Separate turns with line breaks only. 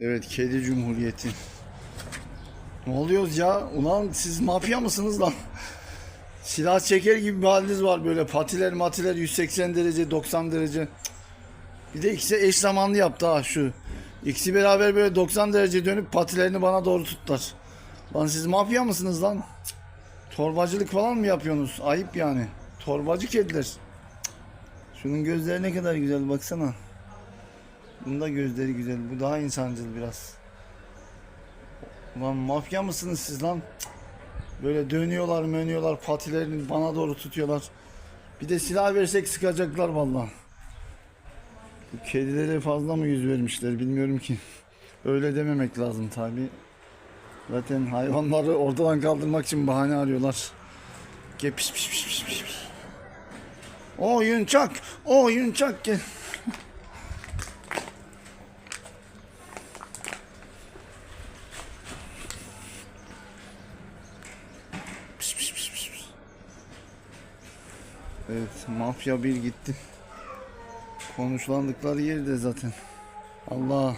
Evet kedi cumhuriyeti. Ne oluyoruz ya? Ulan siz mafya mısınız lan? Silah çeker gibi bir haliniz var böyle patiler matiler 180 derece 90 derece. Bir de ikisi eş zamanlı yaptı ha şu. İkisi beraber böyle 90 derece dönüp patilerini bana doğru tuttular. Lan siz mafya mısınız lan? Torbacılık falan mı yapıyorsunuz? Ayıp yani. Torbacı kediler. Şunun gözleri ne kadar güzel baksana. Bunun da gözleri güzel. Bu daha insancıl biraz. Ulan mafya mısınız siz lan? Böyle dönüyorlar mönüyorlar patilerini bana doğru tutuyorlar. Bir de silah versek sıkacaklar vallahi. Bu kedilere fazla mı yüz vermişler bilmiyorum ki. Öyle dememek lazım tabi. Zaten hayvanları ortadan kaldırmak için bahane arıyorlar. Gel piş piş piş piş. piş. O yunçak, o yunçak gel. Evet, mafya bir gitti. Konuşlandıkları yerde zaten. Allah.